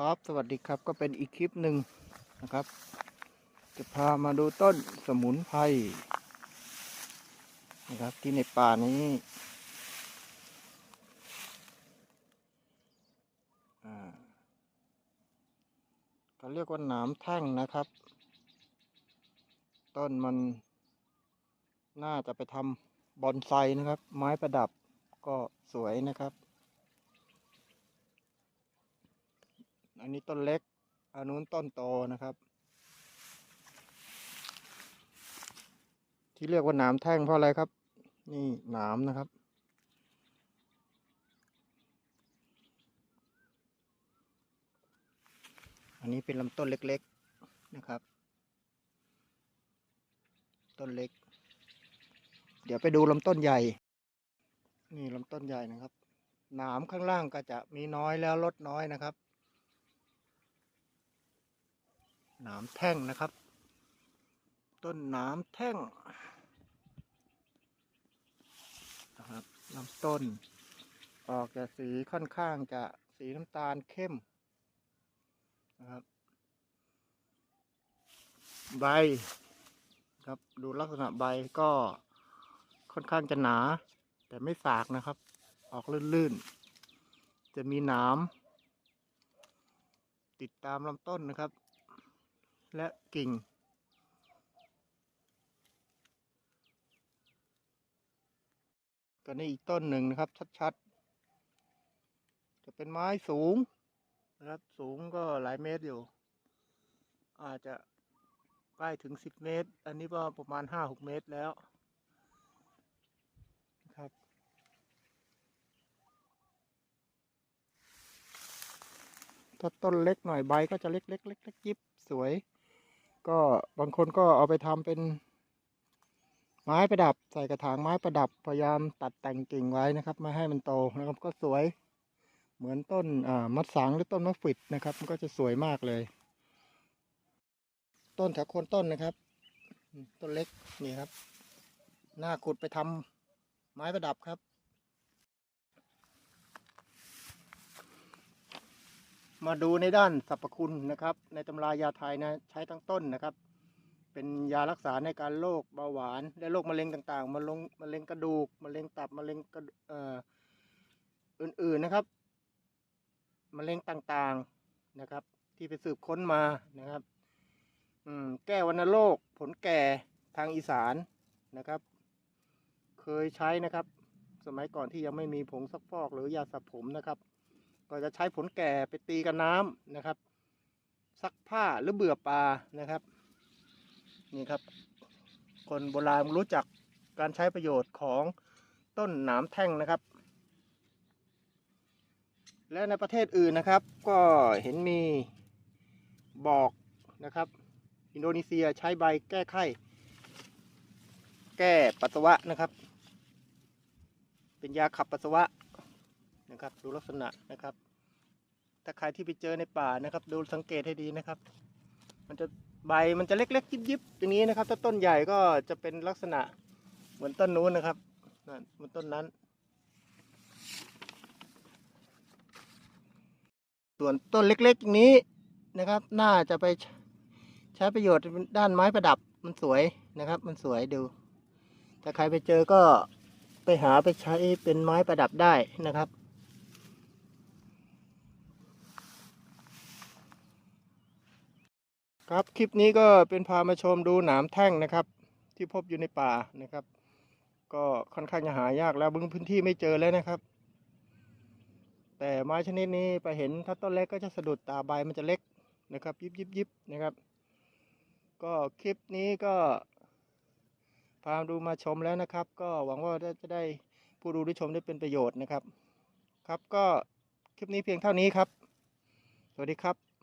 ครับสวัสดีครับก็เป็นอีกคลิปหนึ่งนะครับ จะพามาดูต้นสมุนไพรนะครับที่ในป่านี้อ่าเขาเรียกว่าหนามแท่งนะครับ ต้นมันน่าจะไปทำบอนไซนะครับ ไม้ประดับก็สวยนะครับ อันนี้ต้นเล็ก อันนู้นต้นโตนะครับ ที่เรียกว่าหนามแท่งเพราะอะไรครับ นี่หนามนะครับ อันนี้เป็นลำต้นเล็กๆนะครับ ต้นเล็ก เดี๋ยวไปดูลำต้นใหญ่ นี่ลำต้นใหญ่นะครับหนามข้างล่างก็จะมีน้อยแล้วลดน้อยนะครับ หนามแท่งนะครับ ต้นหนามแท่งนะครับลำต้น ออกจะสีค่อนข้างจะสีน้ำตาลเข้มนะครับ ใบครับดูลักษณะใบก็ค่อนข้างจะหนา แต่ไม่สากนะครับ ออกลื่นๆ จะมีหนามติดตามลำต้นนะครับ และกิ่งก็นี่อีกต้นหนึ่งนะครับ ชัดๆ จะเป็นไม้สูงนะครับสูงก็หลายเมตรอยู่ อาจจะใกล้ถึงสิบเมตร อันนี้ก็ประมาณห้าหกเมตรแล้วนะครับ ถ้าต้นเล็กหน่อยใบก็จะเล็กเล็กเล็กเล็กยิบสวย ก็บางคนก็เอาไปทำเป็น ไม้ประดับ ใส่กระถางไม้ประดับพยายามตัดแต่งกิ่งไว้นะครับ ไม่ให้มันโตนะครับ ก็สวย เหมือนต้นมัดสังหรือต้นมะฝิดนะครับ มันก็จะสวยมากเลย ต้นแถวโคนต้นนะครับ ต้นเล็กนี่ครับ หน้าขุดไปทำไม้ประดับครับ มาดูในด้านสรรพคุณนะครับ ในตำรายาไทยนะใช้ทั้งต้นนะครับ เป็นยารักษาในการโรคเบาหวาน และโรคมะเร็งต่างๆมะเร็งมะเร็งกระดูกมะเร็งตับมะเร็งกระเอ่ออื่นๆนะครับมะเร็งต่างๆนะครับ ที่ไปสืบค้นมานะครับอืมแก้วัณโรคผลแก่ทางอีสานนะครับ เคยใช้นะครับ สมัยก่อนที่ยังไม่มีผงซักฟอกหรือยาสระผมนะครับ ก็จะใช้ผลแก่ไปตีกับน้ำนะครับ ซักผ้าหรือเบื่อปลานะครับ นี่ครับ คนโบราณรู้จักการใช้ประโยชน์ของต้นหนามแท่งนะครับ และในประเทศอื่นนะครับ ก็เห็นมีบอกนะครับ อินโดนีเซียใช้ใบแก้ไข้แก้ปัสสาวะนะครับ เป็นยาขับปัสสาวะ นะครับ ดูลักษณะนะครับ ถ้าใครที่ไปเจอในป่านะครับ ดูสังเกตให้ดีนะครับ มันจะใบมันจะเล็กๆ ยิบๆอย่างนี้นะครับ ถ้าต้นใหญ่ก็จะเป็นลักษณะเหมือนต้นนู้นนะครับนั่นเหมือนต้นนั้น ส่วนต้นเล็กๆอย่างนี้นะครับ น่าจะไปใช้ประโยชน์ด้านไม้ประดับมันสวยนะครับ มันสวยดู ถ้าใครไปเจอก็ไปหาไปใช้เป็นไม้ประดับได้นะครับ ครับคลิปนี้ก็เป็นพามาชมดูหนามแท่งนะครับ ที่พบอยู่ในป่านะครับ ก็ค่อนข้างจะหายากแล้วบึงพื้นที่ไม่เจอแล้วนะครับ แต่ไม้ชนิดนี้ไปเห็นถ้าต้นเล็กก็จะสะดุดตาใบมันจะเล็กนะครับ ยิบยิบยิบนะครับ ก็คลิปนี้ก็พาดูมาชมแล้วนะครับ ก็หวังว่าจะได้ผู้ดูได้ชมได้เป็นประโยชน์นะครับ ครับก็คลิปนี้เพียงเท่านี้ครับ สวัสดีครับ